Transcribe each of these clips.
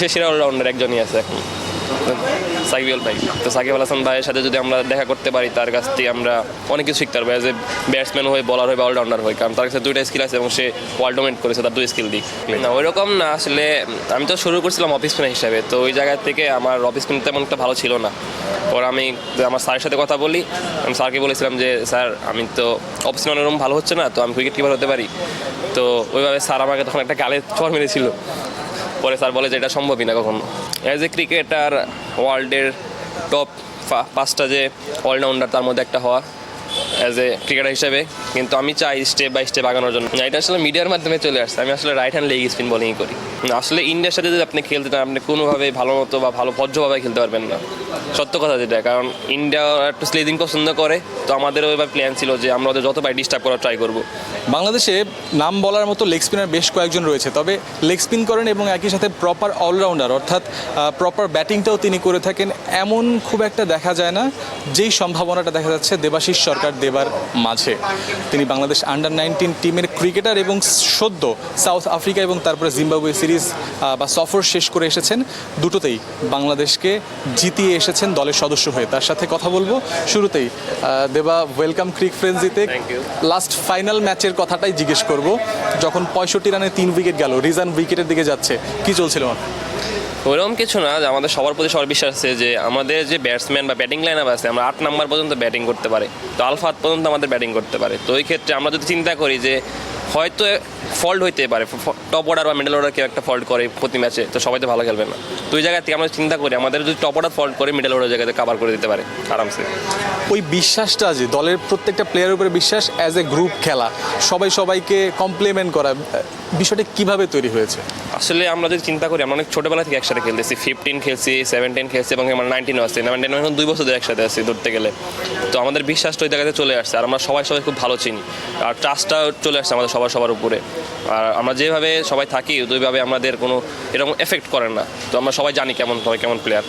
বিশ্বের সেরা অলরাউন্ডার একজনই আছে এখন। সাকিব আল ভাই। তো সাকিব আল হাসান ভাইয়ের সাথে যদি আমরা দেখা করতে পারি, তার কাছ থেকে আমরা অনেক কিছু শিখতে পারব অ্যাজ এ ব্যাটসম্যান হয়ে বলার হয়ে, বা অলরাউন্ডার হয়ে। কারণ তার কাছে দুইটা স্কিল আছে এবং সে ওয়ার্ল্ড ডোমেন্ট করেছে, তার দুই স্কিল দিক। না, ওইরকম না, আসলে আমি তো শুরু করছিলাম অফিস স্পিনার হিসাবে। তো ওই জায়গা থেকে আমার অফিস স্পিন তেমন একটা ভালো ছিল না। ওর আমি আমার স্যারের সাথে কথা বলি। আমি স্যারকে বলেছিলাম যে, স্যার, আমি তো অফিস স্পিনার ওরকম ভালো হচ্ছে না, তো আমি উইকেট কিপার হতে পারি। তো ওইভাবে স্যার আমাকে তখন একটা গালে চর মেরেছিল। পরে স্যার বলে যে এটা সম্ভবই না কখনো। অ্যাজ এ ক্রিকেটার ওয়ার্ল্ডের টপ পাঁচটা যে অলরাউন্ডার তার মধ্যে একটা হওয়া অ্যাজ এ ক্রিকেটার হিসেবে। কিন্তু আমি চাই স্টেপ বাই স্টেপ আগানোর জন্য। এটা আসলে মিডিয়ার মাধ্যমে চলে আসছে। আমি আসলে right hand leg spin bowling করি। আসলে ইন্ডিয়ার সাথে যদি আপনি খেলতে চান, আপনি কোনোভাবে ভালো মতো বা ভালো ভদ্রভাবে খেলতে পারবেন না। সত্য কথা যেটা, কারণ ইন্ডিয়া একটু স্লেজিং পছন্দ করে। তো আমাদেরও এবার প্ল্যান ছিল যে আমরা ওদের যত পারি ডিস্টার্ব করার ট্রাই করব। বাংলাদেশে নাম বলার মতো লেগ স্পিনার বেশ কয়েকজন রয়েছে তবে লেগ স্পিন করেন এবং একই সাথে প্রপার অলরাউন্ডার অর্থাৎ প্রপার ব্যাটিংটাও তিনি করে থাকেন। এমন খুব একটা দেখা যায় না যেই সম্ভাবনাটা দেখা যাচ্ছে দেবাশিস সরকার দেবার মাঝে। তিনি বাংলাদেশ আন্ডার নাইনটিন টিমের ক্রিকেটার এবং সদ্য সাউথ আফ্রিকা এবং তারপরে জিম্বাবুয়ে সিরিজ বা সফর শেষ করে এসেছেন। দুটোতেই বাংলাদেশকে জিতিয়ে এসেছেন দলের সদস্য হয়ে। তার সাথে কথা বলব। শুরুতেই দেবা ওয়েলকাম ক্রিক ফ্রেন্সিতে লাস্ট ফাইনাল ম্যাচের কথাটাই জিজ্ঞেস করব, যখন পঁয়ষট্টি রানে তিন উইকেট গেল, রিজান উইকেটের দিকে যাচ্ছে, কি চলছিল? ওরকম কিছু না, যে আমাদের সবার প্রতি সবার বিশ্বাস আছে যে আমাদের যে ব্যাটসম্যান বা ব্যাটিং লাইন আপ আছে, আমরা আট নাম্বার পর্যন্ত ব্যাটিং করতে পারে। তো আলফা আট পর্যন্ত আমাদের ব্যাটিং করতে পারে। তো ওই ক্ষেত্রে আমরা যদি চিন্তা করি যে হয়তো ফল্ট হইতে পারে। টপ অর্ডার বা মিডল অর্ডার কেউ একটা ফল্ট করে প্রতি ম্যাচে তো সবাই তো ভালো খেলবে না। তো ওই জায়গা থেকে আমরা চিন্তা করি, আমাদের যদি টপ অর্ডার ফল্ট করে মিডল অর্ডার জায়গাতে কাভার করে দিতে পারে, আরামসে। ওই বিশ্বাসটা যে, দলের প্রত্যেকটা প্লেয়ারের উপরে বিশ্বাস অ্যাজ এ গ্রুপ খেলা, সবাই সবাইকে কমপ্লিমেন্ট করা বিষয়টা কীভাবে তৈরি হয়েছে? আসলে আমরা যদি চিন্তা করি, আমরা অনেক ছোটোবেলা থেকে একসাথে খেলতেছি। ফিফটিন খেলছি সেভেন্টিন খেলছি এবং আমরা নাইনটিনও আসছি নাইনটিন এখন দুই বছর ধরে একসাথে আছি ধরতে গেলে। তো আমাদের বিশ্বাসটা ওই জায়গাতে চলে আসছে। আর আমরা সবাই সবাই খুব ভালো চিনি। আর ট্রাস্টটা চলে আসছে আমাদের সবার সবার উপরে। আর আমরা যেভাবে সবাই থাকি, ওইভাবে আমাদের কোনো এরকম এফেক্ট করে না। তো আমরা সবাই জানি কেমন সবাই কেমন প্লেয়ার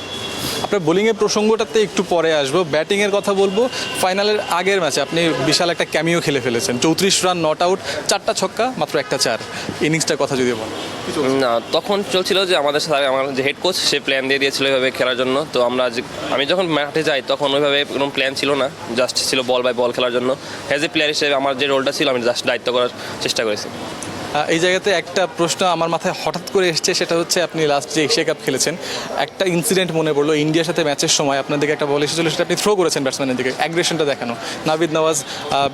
আপনার বোলিংয়ের প্রসঙ্গটাতে একটু পরে আসব। ব্যাটিংয়ের কথা বলব। ফাইনালের আগের ম্যাচে আপনি বিশাল একটা ক্যামিও খেলে ফেলেছেন। চৌত্রিশ রান নট আউট চারটা ছক্কা, মাত্র একটা চার। ইনিংসটার কথা যদি বলেন। না, তখন চলছিল যে আমাদের সাথে আমার যে হেড কোচ সে প্ল্যান দিয়ে দিয়েছিল ওইভাবে খেলার জন্য। তো আমরা আমি যখন মাঠে যাই, তখন ওইভাবে কোনো প্ল্যান ছিল না। জাস্ট ছিল বল বাই বল খেলার জন্য। অ্যাজ এ প্লেয়ার হিসেবে আমার যে রোলটা ছিল, আমি জাস্ট দায়িত্ব করার চেষ্টা করেছি। এই জায়গাতে একটা প্রশ্ন আমার মাথায় হঠাৎ করে এসছে, সেটা হচ্ছে আপনি লাস্ট যে এশিয়া কাপ খেলেছেন, একটা ইনসিডেন্ট মনে পড়ল ইন্ডিয়ার সাথে ম্যাচের সময়। আপনার দিকে একটা বল এসেছিল, সেটা আপনি থ্রো করেছেন ব্যাটসম্যানের দিকে অ্যাগ্রেশনটা দেখানো। নাবিদ নওয়াজ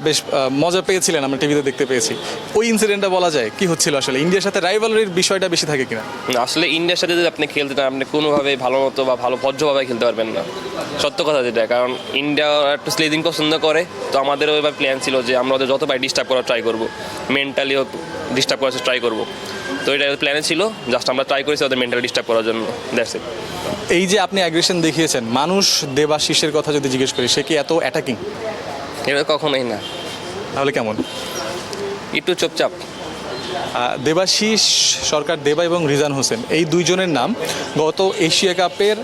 বেশ মজা পেয়েছিলেন, আমরা টিভিতে দেখতে পেয়েছি। ওই ইনসিডেন্টটা বলা যায়, কি হচ্ছিল আসলে? ইন্ডিয়ার সাথে রাইভালরির বিষয়টা বেশি থাকে কিনা? আসলে ইন্ডিয়ার সাথে যদি আপনি খেলতে আপনি কোনোভাবে ভালো মতো বা ভালো ভদ্রভাবে খেলতে পারবেন না। সত্য কথা যেটা, কারণ ইন্ডিয়া একটু স্লেজিং পছন্দ করে, তো আমাদেরও এবার প্ল্যান ছিল যে আমরা ওদের যত পারি ডিস্টার্ব করার ট্রাই করব। মেন্টালিও ডিস্টার্ব করার ট্রাই করব। তো এটা প্ল্যানে ছিল জাস্ট আমরা ট্রাই করেছি ওদের মেন্টালি ডিস্টার্ব করার জন্য দ্যাটস ইট এই যে আপনি অ্যাগ্রেশন দেখিয়েছেন মানুষ দেবাশিসের কথা যদি জিজ্ঞেস করি সে কি এত অ্যাটাকিং এটা কখনোই না। তাহলে কেমন? একটু চুপচাপ। দেবাশিস সরকার দেবা এবং রিজান হোসেন এই দুইজনের নাম গত এশিয়া কাপের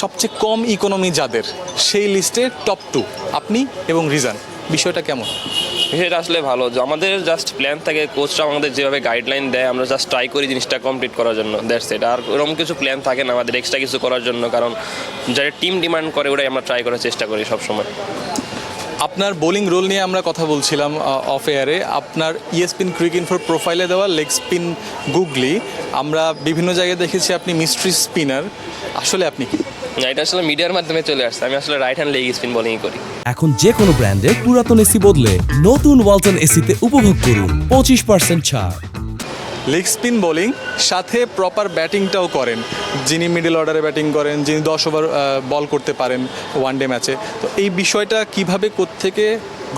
সবচেয়ে কম ইকোনমি যাদের সেই লিস্টে টপ টু আপনি এবং রিজান বিষয়টা কেমন? সেটা আসলে ভালো। আমাদের জাস্ট প্ল্যান থাকে কোচরা আমাদের যেভাবে গাইডলাইন দেয়, আমরা জাস্ট ট্রাই করি জিনিসটা কমপ্লিট করার জন্য। দ্যাটস ইট আর ওরকম কিছু প্ল্যান থাকে না আমাদের এক্সট্রা কিছু করার জন্য, কারণ যারা টিম ডিমান্ড করে ওটাই আমরা ট্রাই করার চেষ্টা করি সবসময়। আপনার বোলিং রোল নিয়ে আমরা কথা বলছিলাম অফ এয়ারে আপনার ইএসপিন ক্রিক ইনফোর প্রোফাইলে দেওয়া লেগ স্পিন গুগলি আমরা বিভিন্ন জায়গায় দেখেছি আপনি মিস্ট্রি স্পিনার আসলে আপনি কি? না, এটা আসলে মিডিয়ার মাধ্যমে চলে আসছে। আমি আসলে right hand leg spin bowling করি। এখন যে কোনো ব্র্যান্ডের পুরাতন এসি বদলে নতুন ওয়ালটন এসিতে উপভোগ করুন। পঁচিশ পার্সেন্ট ছাড়। লেগ স্পিন বোলিং সাথে প্রপার ব্যাটিংটাও করেন। যিনি মিডল অর্ডারে ব্যাটিং করেন যিনি দশ ওভার বল করতে পারেন ওয়ান ডে ম্যাচে তো এই বিষয়টা কীভাবে থেকে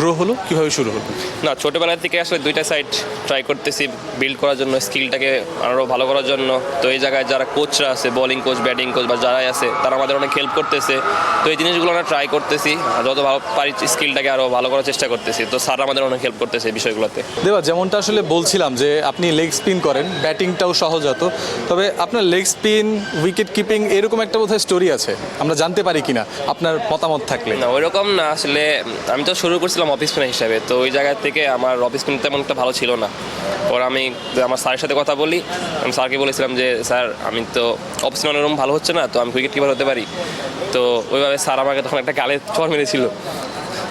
গ্রো হলো কীভাবে শুরু হলো? না ছোটোবেলা থেকে আসলে দুইটা সাইড ট্রাই করতেছি বিল্ড করার জন্য স্কিলটাকে আরও ভালো করার জন্য। তো এই জায়গায় যারা কোচরা আছে বোলিং কোচ ব্যাটিং কোচ বা যারাই আছে তারা আমাদের অনেক হেল্প করতেছে। তো এই জিনিসগুলো আমরা ট্রাই করতেছি আর যত ভালো পারি স্কিলটাকে আরও ভালো করার চেষ্টা করতেছি। তো স্যার আমাদের অনেক হেল্প করতেছে এই বিষয়গুলোতে। দেবা যেমনটা আসলে বলছিলাম যে আপনি লেগ স্পিন করেন, ব্যাটিংটাও সহজ হতো। তবে আপনার লেগ স্পিন উইকেট কিপিং এরকম একটা বোধহয় স্টোরি আছে। আমরা জানতে পারি কিনা, আপনার মতামত থাকলে। না, ওইরকম না, আসলে আমি তো শুরু করছিলাম অফিস স্পিনার হিসাবে, তো ওই জায়গা থেকে আমার অফিস স্পিন তেমন একটা ভালো ছিল না। পরে আমি আমার স্যারের সাথে কথা বলি, আমি স্যারকে বলেছিলাম যে, স্যার, আমি তো অপশনাল রুম ভালো হচ্ছে না, তো আমি ক্রিকেট কিপার হতে পারি। তো ওইভাবে স্যার আমাকে তখন একটা গালে চর মেরেছিল।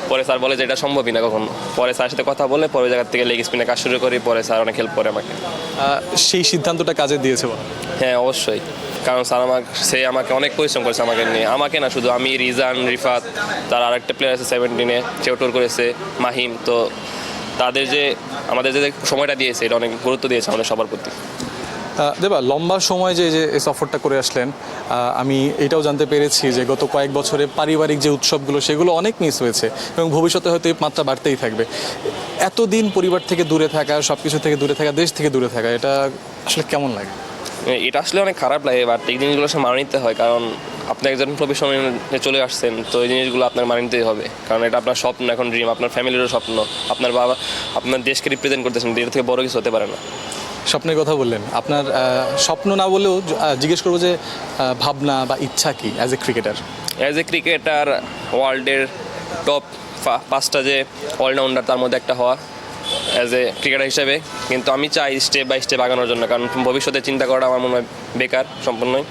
পরে স্যার বলে যে এটা সম্ভবই না কখনো। পরে স্যারের সাথে কথা বলে পরে জায়গার থেকে লেগ স্পিনে কাজ শুরু করি পরে স্যার অনেক হেল্প করে আমাকে। সেই সিদ্ধান্তটা কাজে দিয়েছে হ্যাঁ অবশ্যই। কারণ স্যার আমাকে সে আমাকে অনেক পরিশ্রম করেছে আমাকে নিয়ে। আমাকে না শুধু আমি রিজান রিফাত তার আরেকটা প্লেয়ার আছে সেভেন্টিনে সেও টোর করেছে মাহিম। তো তাদের যে আমাদের যে সময়টা দিয়েছে এটা অনেক গুরুত্ব দিয়েছে আমাদের সবার প্রতি। দেবা, লম্বা সময় যে যে এই সফরটা করে আসলেন আমি এটাও জানতে পেরেছি যে গত কয়েক বছরে পারিবারিক যে উৎসবগুলো, সেগুলো অনেক মিস হয়েছে এবং ভবিষ্যতে হয়তো এই মাত্রা বাড়তেই থাকবে। এতদিন পরিবার থেকে দূরে থাকা সব কিছু থেকে দূরে থাকা, দেশ থেকে দূরে থাকা, এটা আসলে কেমন লাগে? এটা আসলে অনেক খারাপ লাগে বাট এই জিনিসগুলো সে মানিয়ে নিতে হয়, কারণ আপনি একজন প্রফেশনাল চলে আসছেন, তো এই জিনিসগুলো আপনার মানিয়ে নিতেই হবে, কারণ এটা আপনার স্বপ্ন, এখন ড্রিম আপনার ফ্যামিলিরও স্বপ্ন, আপনার বাবা, আপনার দেশকে রিপ্রেজেন্ট করতেছেন এর থেকে বড় কিছু হতে পারে না। স্বপ্নের কথা বললেন। আপনার স্বপ্ন না বলেও জিজ্ঞেস করব যে ভাবনা বা ইচ্ছা কি as a cricketer as a cricketer ওয়ার্ল্ডের টপ পাঁচটা যে অলরাউন্ডার তার মধ্যে একটা হওয়া অ্যাজ এ ক্রিকেটার হিসেবে। কিন্তু আমি চাই স্টেপ বাই স্টেপ আগানোর জন্য। কারণ ভবিষ্যতে চিন্তা করাটা আমার মনে হয় বেকার সম্পূর্ণই।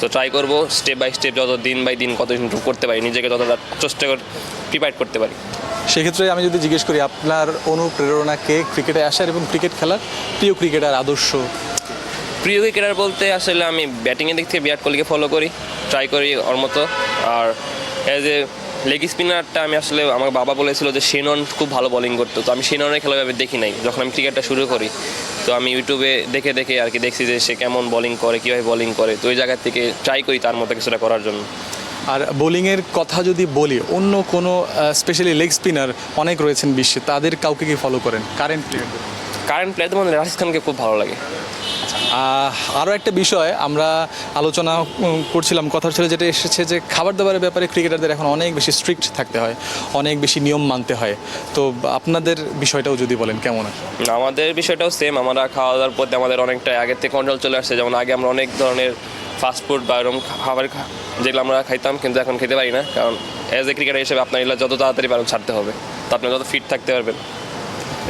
তো ট্রাই করব স্টেপ বাই স্টেপ যত দিন বাই দিন কত ইমপ্রুভ করতে পারি, নিজেকে যতটা চেষ্টা করে প্রিপারেট করতে পারি। সেক্ষেত্রে আমি যদি জিজ্ঞেস করি, আপনার অনুপ্রেরণা কে ক্রিকেটে আসার এবং ক্রিকেট খেলার প্রিয় ক্রিকেটার আদর্শ? প্রিয় ক্রিকেটার বলতে আসলে আমি ব্যাটিংয়ের দিক থেকে বিরাট কোহলিকে ফলো করি ট্রাই করি ওর মতো। আর অ্যাজ এ লেগ স্পিনারটা আমি আসলে, আমার বাবা বলেছিল যে শেনন খুব ভালো বোলিং করতো। তো আমি শেননের খেলা দেখি নাই, যখন আমি ক্রিকেটটা শুরু করি। তো আমি ইউটিউবে দেখে দেখে আর কি দেখছি যে সে কেমন বোলিং করে, কীভাবে বোলিং করে। তো ওই জায়গা থেকে ট্রাই করি তার মতো কিছুটা করার জন্য। আর বোলিংয়ের কথা যদি বলি অন্য কোনো স্পেশালি লেগ স্পিনার অনেক রয়েছেন বিশ্বে তাদের কাউকে কি ফলো করেন? কারেন্ট প্লেয়ারদের কারেন্ট প্লেয়ারদের মধ্যে রাশিদ খানকে খুব ভালো লাগে। আরও একটা বিষয় আমরা আলোচনা করছিলাম কথা ছিল যেটা এসেছে যে খাবার দাবারের ব্যাপারে ক্রিকেটারদের এখন অনেক বেশি স্ট্রিক্ট থাকতে হয় অনেক বেশি নিয়ম মানতে হয়। তো আপনাদের বিষয়টাও যদি বলেন কেমন আমাদের বিষয়টাও সেম আমরা খাওয়া দাওয়ার প্রতি আমাদের অনেকটা আগের থেকে কন্ট্রোল চলে আসছে। যেমন আগে আমরা অনেক ধরনের ফাস্টফুড বা এরকম খাবার যেগুলো আমরা খাইতাম, কিন্তু এখন খেতে পারি না। কারণ অ্যাজ এ ক্রিকেটার হিসেবে আপনার এগুলো যত তাড়াতাড়ি পারেন ছাড়তে হবে। তো আপনার যত ফিট থাকতে পারবেন।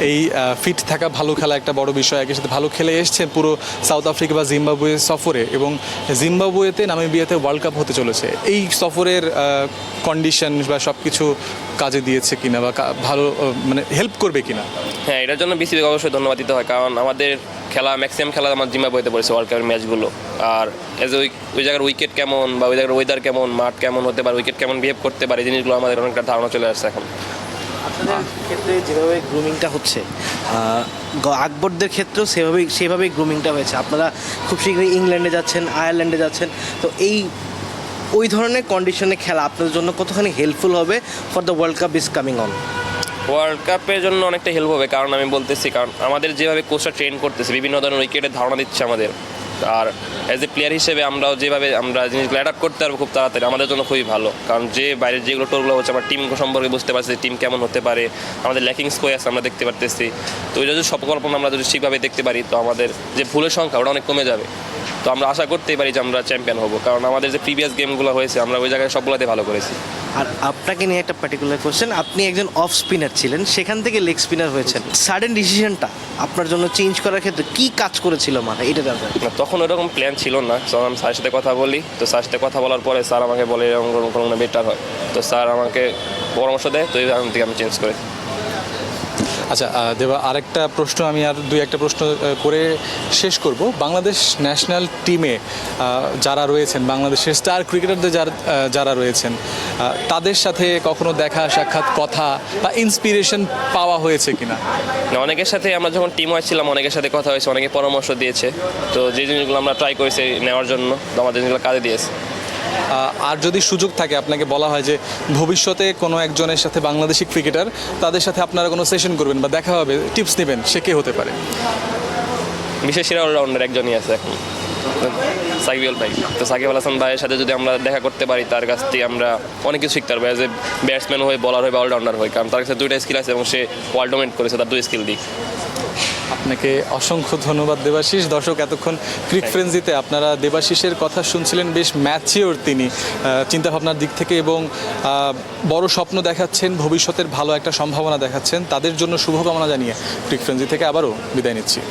এই ফিট থাকা ভালো খেলা একটা বড় বিষয়। একই সাথে ভালো খেলে এসছে পুরো সাউথ আফ্রিকা বা জিম্বাবুয়ে সফরে এবং জিম্বাবুয়েতে নামিবিয়াতে ওয়ার্ল্ড কাপ হতে চলেছে। এই সফরের কন্ডিশন বা সব কিছু কাজে দিয়েছে কিনা বা ভালো মানে হেল্প করবে কিনা? হ্যাঁ এটার জন্য বিসিবিকে অবশ্যই ধন্যবাদ দিতে হয়। কারণ আমাদের খেলা ম্যাক্সিমাম খেলা আমার জিম্বাবুয়েতে পড়েছে ওয়ার্ল্ড কাপের ম্যাচগুলো আর এজ ওই ওই জায়গার উইকেট কেমন বা ওই জায়গার ওয়েদার কেমন, মাঠ কেমন হতে পারে উইকেট কেমন বিহেভ করতে পারে জিনিসগুলো আমাদের অনেকটা ধারণা চলে আসছে এখন। আপনাদের ক্ষেত্রে যেভাবে গ্রুমিংটা হচ্ছে আকবরদের ক্ষেত্রেও সেভাবেই সেভাবেই গ্রুমিংটা হয়েছে। আপনারা খুব শীঘ্রই ইংল্যান্ডে যাচ্ছেন, আয়ারল্যান্ডে যাচ্ছেন। তো এই, ওই ধরনের কন্ডিশনে খেলা আপনাদের জন্য কতখানি হেল্পফুল হবে for the world cup is coming on world কাপের জন্য অনেকটা হেল্প হবে, কারণ আমি বলতেছি, কারণ আমাদের যেভাবে কোচটা ট্রেন করতেছে, বিভিন্ন ধরনের উইকেটের ধারণা দিচ্ছে আমাদের। আর অ্যাজ এ প্লেয়ার হিসেবে আমরাও যেভাবে আমরা জিনিসগুলো অ্যাডাপ্ট করতে পারব খুব তাড়াতাড়ি আমাদের জন্য খুবই ভালো। কারণ যে বাইরের যেগুলো টোরগুলো হচ্ছে আমরা টিম সম্পর্কে বুঝতে পারছি টিম কেমন হতে পারে, আমাদের ল্যাকিং স্কোয় আছে আমরা দেখতে পারতেছি। তো ওই যদি সকল্পনা আমরা যদি ঠিকভাবে দেখতে পারি, তো আমাদের যে ভুলের সংখ্যা ওটা অনেক কমে যাবে। তো আমরা আশা করতেই পারি যে আমরা চ্যাম্পিয়ন হব। কারণ আমাদের যে প্রিভিয়াস গেমগুলো হয়েছে, আমরা ওই জায়গায় সবগুলোতে ভালো করেছি। আর আপনাকে নিয়ে একটা পার্টিকুলার কোশ্চেন আপনি একজন অফ স্পিনার ছিলেন, সেখান থেকে লেগ স্পিনার হয়েছেন। সাডেন ডিসিশনটা আপনার জন্য চেঞ্জ করার ক্ষেত্রে কি কাজ করেছিল মানে? এটা জানতে তখন ওরকম প্ল্যান ছিল না। তো আমি স্যারের সাথে কথা বলি। তো স্যার সাথে কথা বলার পরে স্যার আমাকে বলে, এরকম কোনো বেটার হয়। তো স্যার আমাকে পরামর্শ দেয়, তো থেকে আমি চেঞ্জ করি আচ্ছা দেবা, আরেকটা প্রশ্ন আমি আর দুই একটা প্রশ্ন করে শেষ করব। বাংলাদেশ ন্যাশনাল টিমে যারা রয়েছেন, বাংলাদেশের স্টার ক্রিকেটারদের যারা যারা রয়েছেন তাদের সাথে কখনো দেখা, সাক্ষাৎ, কথা বা ইন্সপিরেশন পাওয়া হয়েছে কিনা? অনেকের সাথে আমরা যখন টিম ছিলাম, অনেকের সাথে কথা হয়েছে, অনেকে পরামর্শ দিয়েছে। তো যে জিনিসগুলো আমরা ট্রাই করেছি নেওয়ার জন্য আমাদের জিনিসগুলো কাজে দিয়েছে। আর যদি সুযোগ থাকে, আপনাকে বলা হয় যে ভবিষ্যতে কোনো একজনের সাথে বাংলাদেশি ক্রিকেটার, তাদের সাথে আপনারা কোনো সেশন করবেন বা দেখা হবে টিপস নেবেন, সে কে হতে পারে? বিশেষ সেরা অলরাউন্ডার একজনই আছে এখন। সাকিব আল ভাই। তো সাকিব হাসান ভাইয়ের সাথে যদি আমরা দেখা করতে পারি, তার কাছ থেকে আমরা অনেক কিছু শিখতে পারব। অ্যাজ এ ব্যাটসম্যান হয়ে বলার হয়ে বা অলরাউন্ডার হয়ে, কারণ তার কাছে দুইটা স্কিল আছে এবং সে ওয়ার্ল্ড ডোমেন্ট করেছে, তার দুই স্কিল দিক। আপনাকে অসংখ্য ধন্যবাদ দেবাশিস। দর্শক এতক্ষণ ক্রিক ফ্রেন্সিতে আপনারা দেবাশিসের কথা শুনছিলেন বেশ ম্যাচিওর তিনি। চিন্তাভাবনার দিক থেকে এবং বড় স্বপ্ন দেখাচ্ছেন ভবিষ্যতের ভালো একটা সম্ভাবনা দেখাচ্ছেন। তাদের জন্য শুভকামনা জানিয়ে ক্রিক ফ্রেন্সি থেকে আবারও বিদায় নিচ্ছি।